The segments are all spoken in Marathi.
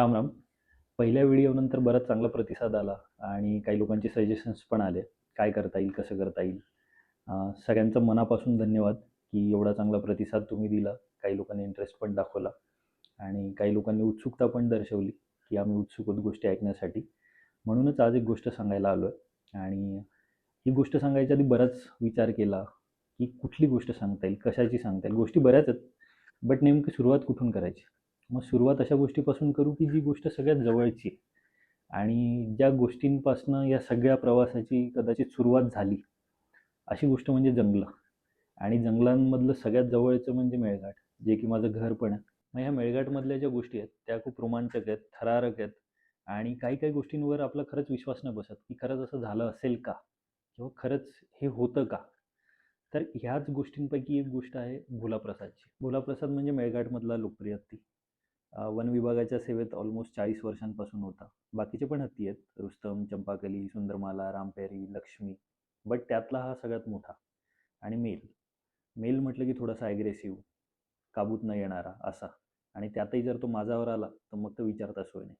राम राम पहिल्या व्हिडिओनंतर बराच चांगला प्रतिसाद आला आणि काही लोकांचे सजेशन्स पण आले. काय करता येईल कसं करता येईल? सगळ्यांचं मनापासून धन्यवाद की एवढा चांगला प्रतिसाद तुम्ही दिला. काही लोकांनी इंटरेस्ट पण दाखवला आणि काही लोकांनी उत्सुकता पण दर्शवली की आम्ही उत्सुक होत गोष्टी ऐकण्यासाठी. म्हणूनच आज एक गोष्ट सांगायला आलो आहे आणि ही गोष्ट सांगायच्या आधी बराच विचार केला की कुठली गोष्ट सांगता येईल कशाची सांगता येईल? गोष्टी बऱ्याच आहेत बट नेमकी सुरुवात कुठून करायची? मग सुरुवात अशा गोष्टीपासून करू की जी गोष्ट सगळ्यात जवळची आहे. आणि ज्या गोष्टींपासनं या सगळ्या प्रवासाची कदाचित सुरुवात झाली अशी गोष्ट म्हणजे जंगलं. आणि जंगलांमधलं सगळ्यात जवळचं म्हणजे मेळघाट जे की माझं घर पण आहे. मग ह्या मेळघाटमधल्या ज्या गोष्टी आहेत त्या खूप रोमांचक आहेत थरारक आहेत. आणि काही काही गोष्टींवर आपला खरंच विश्वास न बसत की खरंच असं झालं असेल का? किंवा खरंच हे होतं का? तर ह्याच गोष्टींपैकी एक गोष्ट आहे भोलाप्रसादची. भोलाप्रसाद म्हणजे मेळघाटमधला लोकप्रिय हत्ती वन विभागाच्या सेवेत ऑलमोस्ट चाळीस वर्षांपासून होता. बाकीचे पण हत्ती आहेत. रुस्तम चंपाकली सुंदरमाला रामपेरी लक्ष्मी. बट त्यातला हा सगळ्यात मोठा. आणि मेल. मेल म्हटलं की थोडासा ॲग्रेसिव्ह काबूत न येणारा असा. आणि त्यातही जर तो माझ्यावर आला तर मग तो विचारता सोय नाही.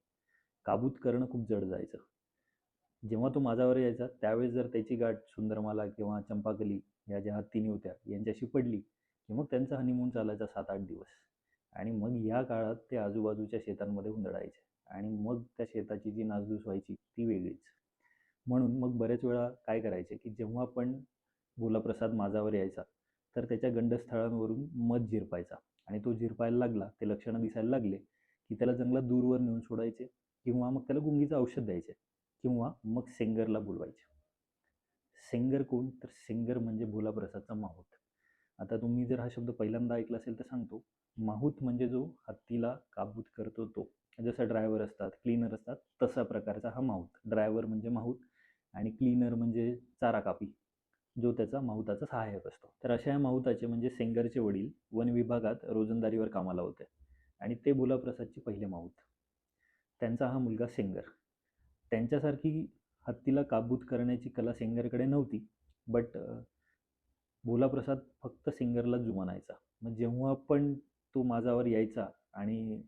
काबूत करणं खूप जड जायचं. जेव्हा तो माझ्यावर यायचा त्यावेळेस जर त्याची गाठ सुंदरमाला किंवा चंपाकली या ज्या हत्तीनी होत्या यांच्याशी पडली की मग त्यांचा हनीमून चालायचा सात आठ दिवस. आणि मग या काळात ते आजूबाजूच्या शेतांमध्ये हुंदडायचे आणि मग त्या शेताची जी नासधूस व्हायची ती वेगळीच. म्हणून मग बऱ्याच वेळा काय करायचे की जेव्हा पण भोलाप्रसाद माझावर यायचा तर त्याच्या गंडस्थळांवरून मध झिरपायचा. आणि तो झिरपायला लागला ते लक्षणं दिसायला लागले की त्याला जंगलात दूरवर नेऊन सोडायचे किंवा मग त्याला गुंगीचं औषध द्यायचे किंवा मग सेंगरला बोलवायचे. सेंगर कोण? तर सेंगर म्हणजे भोलाप्रसादचा माहूत. आता तुम्ही जर हा शब्द पहिल्यांदा ऐकला असेल तर सांगतो माहूत म्हणजे जो हत्तीला काबूत करतो तो. जसं ड्रायव्हर असतात क्लीनर असतात तसा प्रकारचा हा माहूत. ड्रायव्हर म्हणजे माहूत आणि क्लीनर म्हणजे चारा कापी जो त्याचा माहुताचा सहाय्यक असतो. तर अशा या माहुताचे म्हणजे सेंगरचे वडील वन विभागात रोजंदारीवर कामाला होते आणि ते भोलाप्रसादचे पहिले माहूत. त्यांचा हा मुलगा सेंगर. त्यांच्यासारखी हत्तीला काबूत करण्याची कला सेंगरकडे नव्हती बट भोलाप्रसाद फक्त सिंगरला जुमानायचा. मग जेव्हा पण तो माझावर यायचा आणि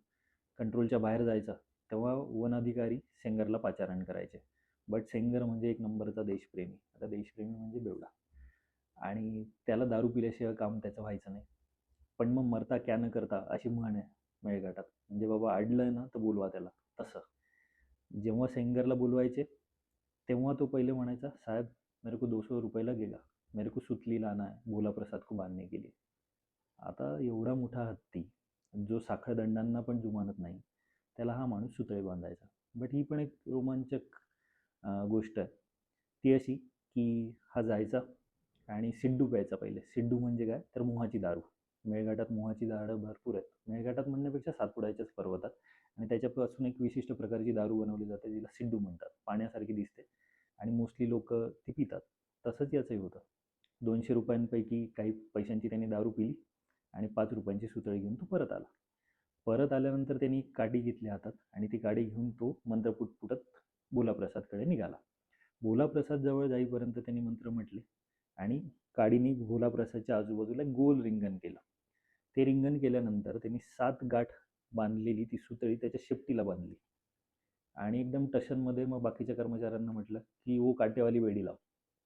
कंट्रोलच्या बाहेर जायचा तेव्हा वन अधिकारी सेंगरला पाचारण करायचे. बट सेंगर म्हणजे एक नंबरचा देशप्रेमी. आता देशप्रेमी म्हणजे बेवडा. आणि त्याला दारू पिल्याशिवाय काम त्याचं व्हायचं नाही. पण मग मरता क्या न करता अशी म्हण आहे मेळघाटात. म्हणजे बाबा अडलं ना तर बोलवा त्याला. तसं. जेव्हा सेंगरला बोलवायचे तेव्हा तो पहिले म्हणायचा साहेब मेरे को दो सौ रुपयाला गेला. मेरे को सुतली लाना है. भोला प्रसाद को बांधने के लिए. आता एवढा मोठा हत्ती जो साखळदंडांना पण जुमानत नाही त्याला हा माणूस सुतळे बांधायचा. बट ही पण एक रोमांचक गोष्ट आहे. ती अशी की हा जायचा आणि सिड्डू प्यायचा पहिले. सिड्डू म्हणजे काय? तर मोहाची दारू. मेळघाटात मोहाची झाडं भरपूर आहेत. मेळघाटात म्हणण्यापेक्षा सातपुड्याच्याच पर्वतात आणि त्याच्यापासून एक विशिष्ट प्रकारची दारू बनवली जाते जिला सिड्डू म्हणतात. पाण्यासारखी दिसते आणि मोस्टली लोक ती पितात. तसंच याचंही होतं. दोनशे रुपयांपैकी काही पैशांची त्यांनी दारू पिली. आणि पाच रुपयांची सुतळी घेऊन तो परत आला. परत आल्यानंतर त्यांनी एक काडी घेतली हातात आणि ती काडी घेऊन तो मंत्र पुटपुटत भोलाप्रसादकडे निघाला. भोलाप्रसाद जवळ जाईपर्यंत त्यांनी मंत्र म्हटले आणि काडीने भोलाप्रसादच्या आजूबाजूला गोल रिंगण केलं. ते रिंगण केल्यानंतर त्यांनी सात गाठ बांधलेली ती सुतळी त्याच्या शेपटीला बांधली. आणि एकदम टशनमध्ये मग बाकीच्या कर्मचाऱ्यांना म्हटलं की ओ काटेवाली बेडी लाव.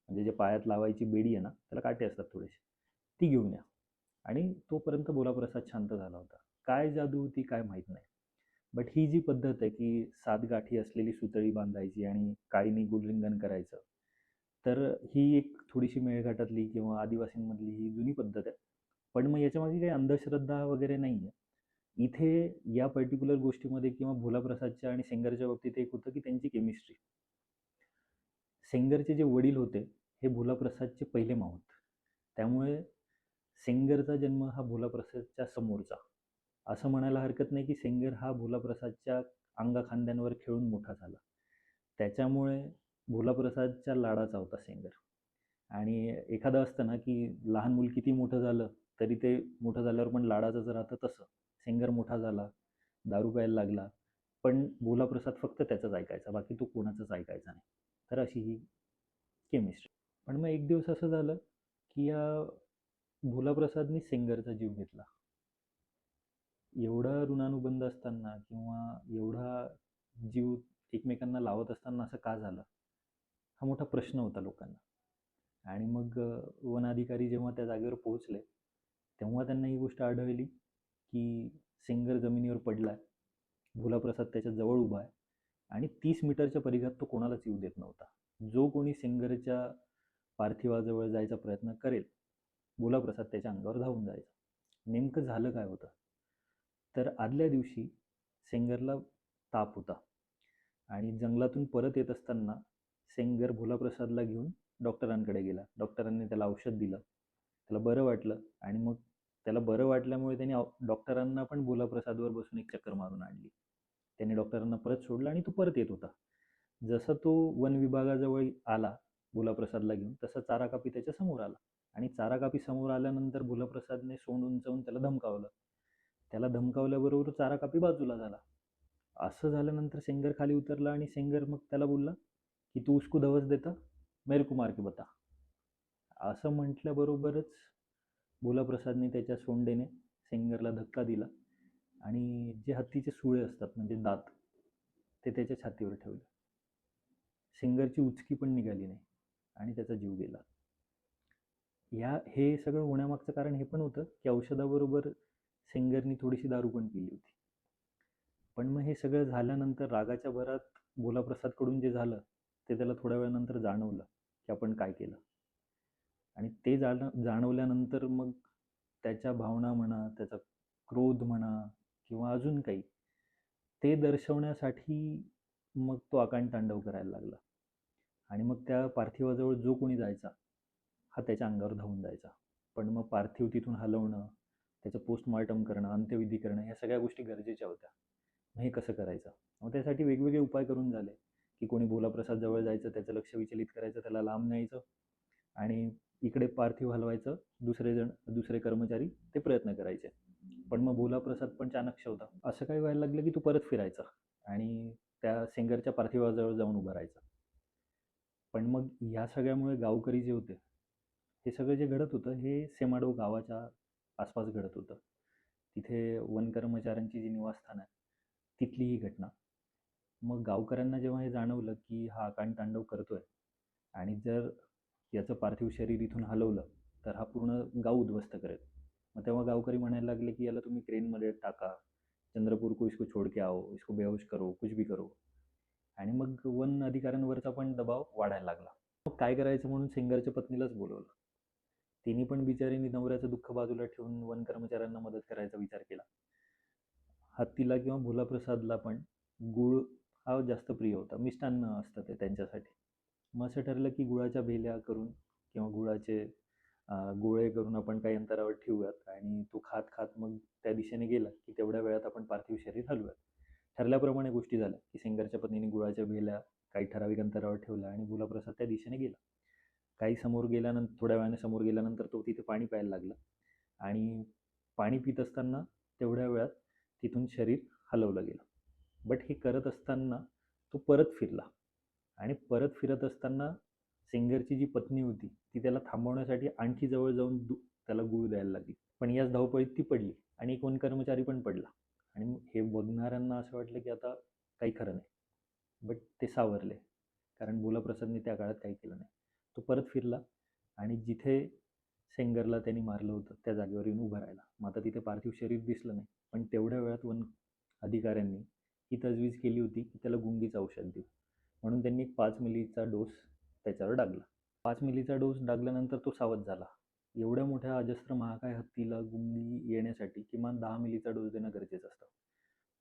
म्हणजे जे पायात लावायची बेडी आहे ना त्याला काटे असतात थोडेसे. ती घेऊन या. आणि तोपर्यंत भोलाप्रसाद शांत झाला होता. काय जादू होती काय माहीत नाही. बट ही जी पद्धत आहे की सात गाठी असलेली सुतळी बांधायची आणि काळीनी गुललिंगन करायचं तर ही एक थोडीशी मेळघाटातली किंवा आदिवासींमधली ही जुनी पद्धत आहे. पण मग याच्यामागे काही अंधश्रद्धा वगैरे नाही आहे. इथे या पर्टिक्युलर गोष्टीमध्ये किंवा भोलाप्रसादच्या आणि सेंगरच्या बाबतीत एक होतं की त्यांची केमिस्ट्री सेंगरचे जे वडील होते हे भोलाप्रसादचे पहिले माहूत त्यामुळे सेंगरचा जन्म हा भोलाप्रसादच्या समोरचा. असं म्हणायला हरकत नाही की सेंगर हा भोलाप्रसादच्या अंगाखांद्यांवर खेळून मोठा झाला. त्याच्यामुळे भोलाप्रसादच्या लाडाचा होता सेंगर. आणि एखादं असतं ना की लहान मूल किती मोठं झालं तरी ते मोठं झाल्यावर पण लाडाचंच राहतं तसं. सेंगर मोठा झाला दारू प्यायला लागला पण भोलाप्रसाद फक्त त्याचाच ऐकायचा बाकी तो कोणाचाच ऐकायचा नाही. तर अशी ही केमिस्ट्री पण मग एक दिवस असं झालं की या भोलाप्रसादनी सेंगरचा जीव घेतला. एवढा ऋणानुबंध असताना किंवा एवढा जीव एकमेकांना लावत असताना असं का झालं? हा मोठा प्रश्न होता लोकांना. आणि मग वनाधिकारी वन अधिकारी जेव्हा त्या जागेवर पोहोचले तेव्हा त्यांना ही गोष्ट आढळली की सिंगर जमिनीवर पडला आहे भोलाप्रसाद त्याच्याजवळ उभा आहे आणि तीस मीटरच्या परिघात तो कोणालाच येऊ देत नव्हता. जो कोणी सिंगरच्या पार्थिवाजवळ जायचा प्रयत्न करेल भोलाप्रसाद त्याच्या अंगावर धावून जायचा. नेमकं झालं काय होतं? तर आदल्या दिवशी सेंगरला ताप होता. आणि जंगलातून परत येत असताना सेंगर भोलाप्रसादला घेऊन डॉक्टरांकडे गेला. डॉक्टरांनी त्याला औषध दिलं. त्याला बरं वाटलं आणि मग त्याला बरं वाटल्यामुळे त्यांनी औ- डॉक्टरांना पण भोलाप्रसादवर बसून एक चक्कर मारून आणली. त्यांनी डॉक्टरांना परत सोडलं आणि तो परत येत होता. जसा तो वन विभागाजवळ आला भोलाप्रसादला घेऊन तसा चारा कापी त्याच्यासमोर आला. आणि चाराकापी समोर आल्यानंतर भुलप्रसादने सोंड उंचावून त्याला धमकावलं. त्याला धमकावल्याबरोबर चाराकापी बाजूला झाला. असं झाल्यानंतर सेंगर खाली उतरला आणि सेंगर मग त्याला बोलला की तू उसको धवस देता मेरे कुमार की बता. असं म्हटल्याबरोबरच भोलाप्रसादने त्याच्या सोंडेने सेंगरला धक्का दिला आणि जे हत्तीचे सुळे असतात म्हणजे दात ते त्याच्या छातीवर ठेवले. सिंगरची उचकी पण निघाली नाही आणि त्याचा जीव गेला. या हे सगळं होण्यामागचं कारण हे पण होतं की औषधाबरोबर सिंगरनी थोडीशी दारू पण पिली होती. पण मग हे सगळं झाल्यानंतर रागाच्या भरात भोलाप्रसादकडून जे झालं ते त्याला थोड्या वेळानंतर जाणवलं की आपण काय केलं. आणि ते जाण जाणवल्यानंतर मग त्याच्या भावना म्हणा त्याचा क्रोध म्हणा किंवा अजून काही ते दर्शवण्यासाठी मग तो आकांड तांडव करायला लागला. आणि मग त्या पार्थिवाजवळ जो कोणी जायचा हा त्याच्या अंगावर धावून जायचा. पण मग पार्थिव तिथून हलवणं त्याचं पोस्टमॉर्टम करणं अंत्यविधी करणं ह्या सगळ्या गोष्टी गरजेच्या होत्या. मग हे कसं करायचं? मग त्यासाठी वेगवेगळे उपाय करून झाले. की कोणी भोलाप्रसाद जवळ जायचं त्याचं लक्ष विचलित करायचं त्याला लांब न्यायचं आणि इकडे पार्थिव हलवायचं दुसरे जण दुसरे कर्मचारी ते प्रयत्न करायचे. पण मग भोलाप्रसाद पण चाणक्य होता. असं काही व्हायला लागलं की तू परत फिरायचा आणि त्या सिंगरच्या पार्थिवाजवळ जाऊन उभा राहायचा. पण मग ह्या सगळ्यामुळे गावकरी जे होते हे सगळं जे घडत होतं हे सेमाडो गावाच्या आसपास घडत होतं. तिथे वन कर्मचाऱ्यांची जी निवासस्थान आहे तिथली ही घटना. मग गावकऱ्यांना जेव्हा हे जाणवलं की हा आकांड तांडव करतोय आणि जर याचं पार्थिव शरीर इथून हलवलं तर हा पूर्ण गाव उद्ध्वस्त करेल. मग तेव्हा गावकरी म्हणायला लागले की याला तुम्ही क्रेनमध्ये टाका. चंद्रपूर को इसको छोड़ के आओ इसको बेहोश करो कुछ भी करो. आणि मग वन अधिकाऱ्यांवरचा पण दबाव वाढायला लागला. मग काय करायचं म्हणून सिंगरच्या पत्नीलाच बोलवलं. तिने पण बिचारीने नवऱ्याचं दुःख बाजूला ठेवून वन कर्मचाऱ्यांना मदत करायचा विचार केला. हत्तीला किंवा भुलाप्रसादला पण गुळ हा जास्त प्रिय होता. मिष्टान्न असतं ते त्यांच्यासाठी. मग असं ठरलं की गुळाच्या भेल्या करून किंवा गुळाचे गोळे करून आपण काही अंतरावर ठेवूयात आणि तो खात खात मग त्या दिशेने गेला की तेवढ्या वेळात आपण पार्थिव शरीर हलवूयात. ठरल्याप्रमाणे गोष्टी झाल्या की सिंगरच्या पत्नीने गुळाच्या भेल्या काही ठराविक अंतरावर ठेवल्या आणि भुलाप्रसाद त्या दिशेने गेला. काही समोर गेल्यानंतर थोड्या वेळाने समोर गेल्यानंतर तो तिथे पाणी प्यायला लागला. आणि पाणी पित असताना तेवढ्या वेळात तिथून शरीर हलवलं गेलं. बट हे करत असताना तो परत फिरला. आणि परत फिरत असताना सिंगरची जी पत्नी होती ती त्याला थांबवण्यासाठी आणखी जवळ जाऊन दु त्याला गुळ द्यायला लागली. पण याच धावपळीत ती पडली आणि एक वन कर्मचारी पण पडला. आणि हे बघणाऱ्यांना असं वाटलं की आता काही खरं नाही. बट ते सावरले. कारण भोलाप्रसादने त्या काळात काही केलं नाही. तो परत फिरला आणि जिथे सेंगरला त्यांनी मारलं होतं त्या जागेवर येऊन उभं राहिला. मग आता तिथे पार्थिव शरीर दिसलं नाही. पण तेवढ्या वेळात वन अधिकाऱ्यांनी ही तजवीज केली होती की त्याला गुंगीचं औषध देऊ. म्हणून त्यांनी एक पाच मिलीचा डोस त्याच्यावर डागला. पाच मिलीचा डोस डागल्यानंतर तो सावध झाला. एवढ्या मोठ्या अजस्त्र महाकाय हत्तीला गुंगी येण्यासाठी किमान दहा मिलीचा डोस देणं गरजेचं असतं.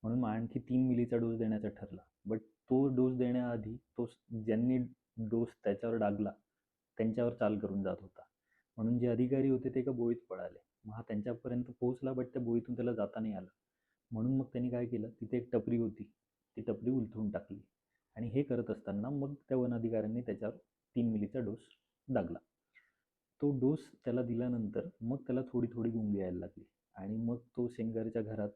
म्हणून मग आणखी तीन मिलीचा डोस देण्याचा ठरला. बट तो डोस देण्याआधी तो ज्यांनी डोस त्याच्यावर डागला त्यांच्यावर चाल करून जात होता. म्हणून जे अधिकारी होते ते एका बोळीत पळाले. मग हा त्यांच्यापर्यंत पोहोचला बट त्या बोळीतून त्याला जाता नाही आलं. म्हणून मग त्यांनी काय केलं तिथे एक टपरी होती. ती टपरी उलथून टाकली. आणि हे करत असताना मग त्या वन अधिकाऱ्यांनी त्याच्यावर तीन मिलीचा डोस दागला. तो डोस त्याला दिल्यानंतर मग त्याला थोडी थोडी गुंगी यायला लागली. आणि मग तो शेंगारच्या घरात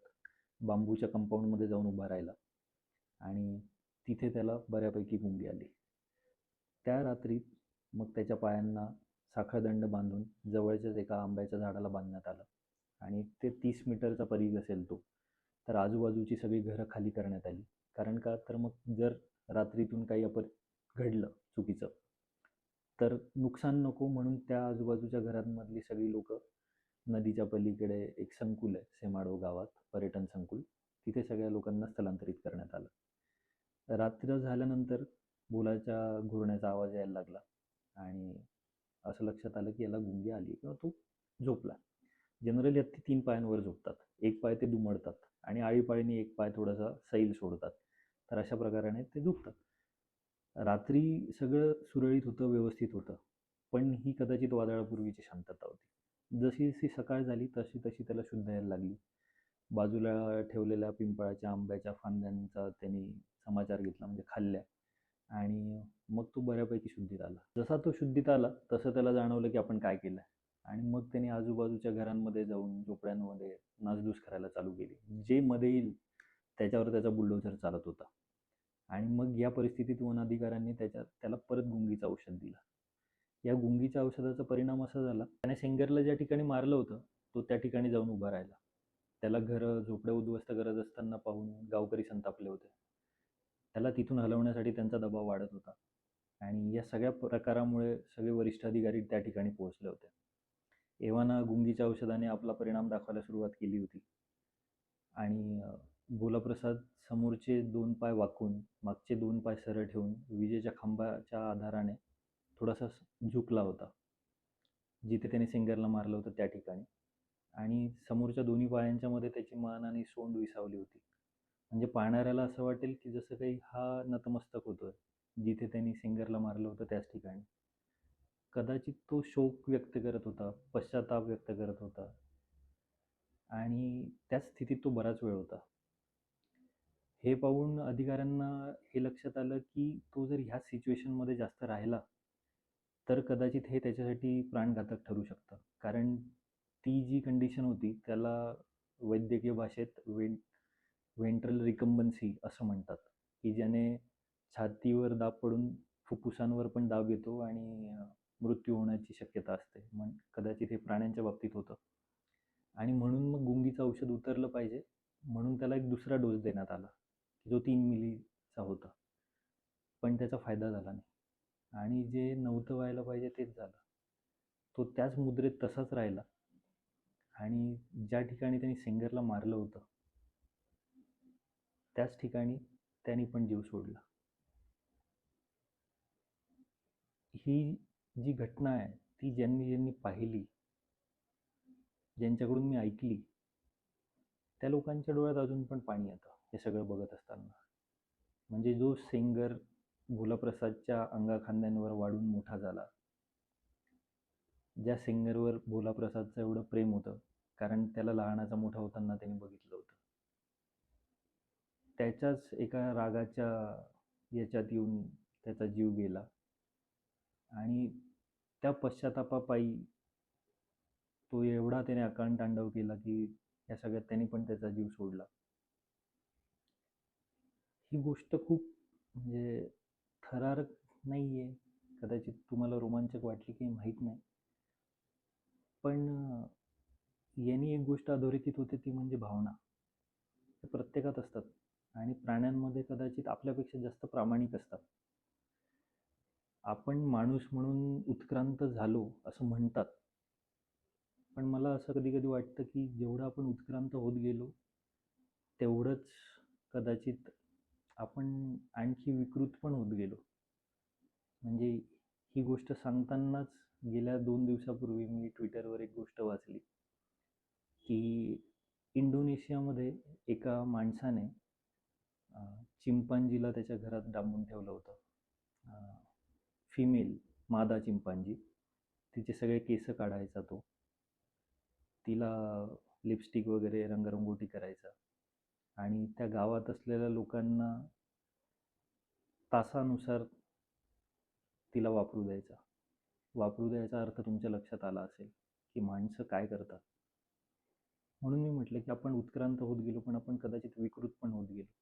बांबूच्या कंपाऊंडमध्ये जाऊन उभा राहिला. आणि तिथे त्याला बऱ्यापैकी गुंगी आली. त्या रात्रीत मग त्याच्या पायांना साखळदंड बांधून जवळच्याच एका आंब्याच्या झाडाला बांधण्यात आलं. आणि ते तीस मीटरचा परिघ असेल तो तर आजूबाजूची सगळी घरं खाली करण्यात आली. कारण का? तर मग जर रात्रीतून काही अपर घडलं चुकीचं तर नुकसान नको म्हणून त्या आजूबाजूच्या घरांमधली सगळी लोक नदीच्या पलीकडे एक संकुल आहे सेमाडो गावात पर्यटन संकुल. तिथे सगळ्या लोकांना स्थलांतरित करण्यात आलं. रात्र झाल्यानंतर बोलाच्या घुरण्याचा आवाज यायला लागला. आणि असं लक्षात आलं की याला गुंगी आली किंवा तो झोपला. जनरली हत्ती तीन पायांवर झोपतात. एक पाय ते दुमडतात आणि आळीपाळीने एक पाय थोडासा सैल सोडतात. तर अशा प्रकाराने ते झोपतात. रात्री सगळं सुरळीत होतं व्यवस्थित होतं. पण ही कदाचित वादळापूर्वीची शांतता होती. जशी जशी सकाळ झाली तशी तशी त्याला शुद्ध यायला लागली. बाजूला ठेवलेल्या पिंपळाच्या आंब्याच्या फांद्यांचा त्यांनी समाचार घेतला म्हणजे खाल्ल्या. आणि मग तो बऱ्यापैकी शुद्धीत आला. जसा तो शुद्धीत आला तसं त्याला जाणवलं की आपण काय केलं. आणि मग त्याने आजूबाजूच्या घरांमध्ये जाऊन झोपड्यांमध्ये नासधूस करायला चालू केली. जे मध्ये येईल त्याच्यावर त्याचा बुलडोझर चालत होता. आणि मग या परिस्थितीत वन अधिकाऱ्यांनी त्याच्या त्याला परत गुंगीचं औषध दिलं. या गुंगीच्या औषधाचा परिणाम असा झाला त्याने सेंगरला ज्या ठिकाणी मारलं होतं तो त्या ठिकाणी जाऊन उभा राहिला. त्याला घरं झोपड्या उद्ध्वस्त करत असताना पाहून गावकरी संतापले होते. त्याला तिथून हलवण्यासाठी त्यांचा दबाव वाढत होता. आणि या सगळ्या प्रकारामुळे सगळे वरिष्ठ अधिकारी त्या ठिकाणी पोहोचले होते. एव्हाना गुंगीच्या औषधाने आपला परिणाम दाखवायला सुरुवात केली होती. आणि भोलाप्रसाद समोरचे दोन पाय वाकून मागचे दोन पाय सरळ ठेवून विजेच्या खांबाच्या आधाराने थोडासा झुकला होता. जिथे त्याने सिंगरला मारलं होतं त्या ठिकाणी. आणि समोरच्या दोन्ही पायांच्या मध्ये त्याची मान आणि सोंड विसावली होती. म्हणजे पाहणाऱ्याला असं वाटेल की जसं काही हा नतमस्तक होतोय जिथे त्यांनी सिंगरला मारलं होतं त्याच ठिकाणी. कदाचित तो शोक व्यक्त करत होता पश्चाताप व्यक्त करत होता. आणि त्याच स्थितीत तो बराच वेळ होता. हे पाहून अधिकाऱ्यांना हे लक्षात आलं की तो जर ह्या सिच्युएशनमध्ये जास्त राहिला तर कदाचित हे त्याच्यासाठी प्राणघातक ठरू शकतं. कारण ती जी कंडिशन होती त्याला वैद्यकीय भाषेत वेंट वेंट्रल रिकम्बन्सी असं म्हणतात की ज्याने छातीवर दाब पडून फुफ्फुसांवर पण दाब येतो आणि मृत्यू होण्याची शक्यता असते. मग कदाचित हे प्राण्यांच्या बाबतीत होतं. आणि म्हणून मग गुंगीचं औषध उतरलं पाहिजे. म्हणून त्याला एक दुसरा डोस देण्यात आला जो तीन मिलीचा होता. पण त्याचा फायदा झाला नाही. आणि जे नव्हतं व्हायला पाहिजे तेच झालं. तो त्याच मुद्रेत तसाच राहिला. आणि ज्या ठिकाणी त्यांनी सिंगरला मारलं होतं त्याच ठिकाणी त्यांनी पण जीव सोडला. ही जी घटना आहे ती ज्यांनी ज्यांनी पाहिली ज्यांच्याकडून मी ऐकली त्या लोकांच्या डोळ्यात अजून पण पाणी येतं हे सगळं बघत असताना. म्हणजे जो सिंगर भोलाप्रसादच्या अंगाखांद्यांवर वाढून मोठा झाला ज्या सिंगरवर भोलाप्रसादचं एवढं प्रेम होतं कारण त्याला लहानाचा मोठा होताना त्यांनी बघितलं होतं. त्याच्याच एका रागाच्या याच्यात येऊन त्याचा जीव गेला. आणि त्या पश्चातापापायी तो एवढा त्याने अकांड तांडव केला की या सगळ्यात त्याने पण त्याचा जीव सोडला. ही गोष्ट खूप म्हणजे थरारक नाही आहे कदाचित तुम्हाला रोमांचक वाटली की माहीत नाही. पण यांनी एक गोष्ट अधोरेखित होते ती म्हणजे भावना. ते प्रत्येकात असतात. आणि प्राण्यांमध्ये कदाचित आपल्यापेक्षा जास्त प्रामाणिक असतात. आपण माणूस म्हणून उत्क्रांत झालो असं म्हणतात. पण मला असं कधी कधी वाटतं की जेवढं आपण उत्क्रांत होत गेलो तेवढंच कदाचित आपण आणखी विकृत पण होत गेलो. म्हणजे ही गोष्ट सांगतानाच गेल्या दोन दिवसापूर्वी मी ट्विटरवर एक गोष्ट वाचली की इंडोनेशियामध्ये एका माणसाने चिंपांजीला त्याच्या घरात डांबून ठेवलं होतं. फिमेल मादा चिंपांजी. तिचे सगळे केस काढायचा तो. तिला लिपस्टिक वगैरे रंगरंगोटी करायचा. आणि त्या गावात असलेल्या लोकांना तासानुसार तिला वापरू द्यायचा. वापरू द्यायचा अर्थ तुमच्या लक्षात आला असेल की माणसं काय करतात. म्हणून मी म्हटलं की आपण उत्क्रांत होत गेलो पण आपण कदाचित विकृत पण होत गेलो.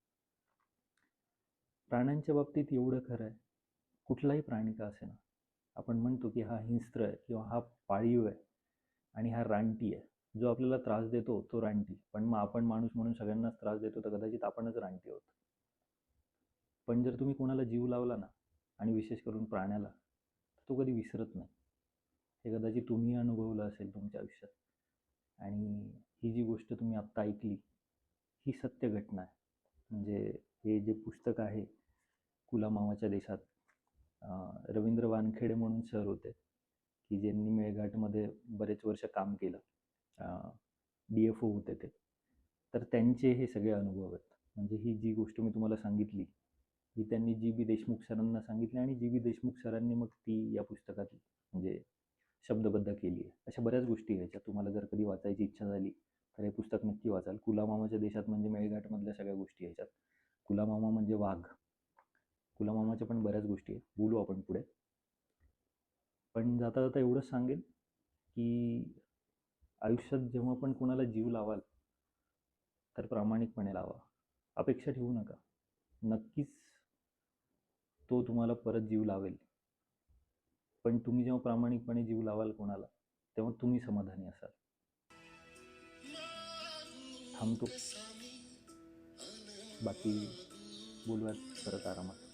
प्राण्यांच्या बाबतीत एवढं खरं आहे. कुठलाही प्राणी का असे ना आपण म्हणतो की हा हिंस्त्र आहे किंवा हा पाळीव आहे आणि हा रानटी आहे. जो आपल्याला त्रास देतो तो रानटी. पण मग आपण माणूस म्हणून सगळ्यांनाच त्रास देतो तर कदाचित आपणच रानटी आहोत. पण जर तुम्ही कोणाला जीव लावला ना आणि विशेष करून प्राण्याला तर तो कधी विसरत नाही. हे कदाचित तुम्ही अनुभवलं असेल तुमच्या आयुष्यात. आणि ही जी गोष्ट तुम्ही आत्ता ऐकली ही सत्य घटना आहे. म्हणजे हे जे पुस्तक आहे कुलामामाच्या देशात रवींद्र वानखेडे म्हणून सर होते की ज्यांनी मेळघाटमध्ये बरेच वर्ष काम केलं डी एफ ओ होते ते. तर त्यांचे हे सगळे अनुभव आहेत. म्हणजे ही जी गोष्ट मी तुम्हाला सांगितली ही त्यांनी जी बी देशमुख सरांना सांगितली आणि जी बी देशमुख सरांनी मग ती या पुस्तकात म्हणजे शब्दबद्ध केली आहे. अशा बऱ्याच गोष्टी आहेत ज्या तुम्हाला जर कधी वाचायची इच्छा झाली तर हे पुस्तक नक्की वाचाल. कुलामामाच्या देशात म्हणजे मेळघाटमधल्या सगळ्या गोष्टी याच्यात कुलामामा म्हणजे वाघ. कुलामामाच्या पण बऱ्याच गोष्टी आहेत. बोलू आपण पुढे. पण जाता जाता एवढंच सांगेन की आयुष्यात जेव्हा पण कोणाला जीव लावाल तर प्रामाणिकपणे लावा. अपेक्षा ठेवू नका. नक्कीच तो तुम्हाला परत जीव लावेल. पण तुम्ही जेव्हा प्रामाणिकपणे जीव लावाल कोणाला तेव्हा तुम्ही समाधानी असाल. थांबतो. बाकी बोलूयात परत आरामात.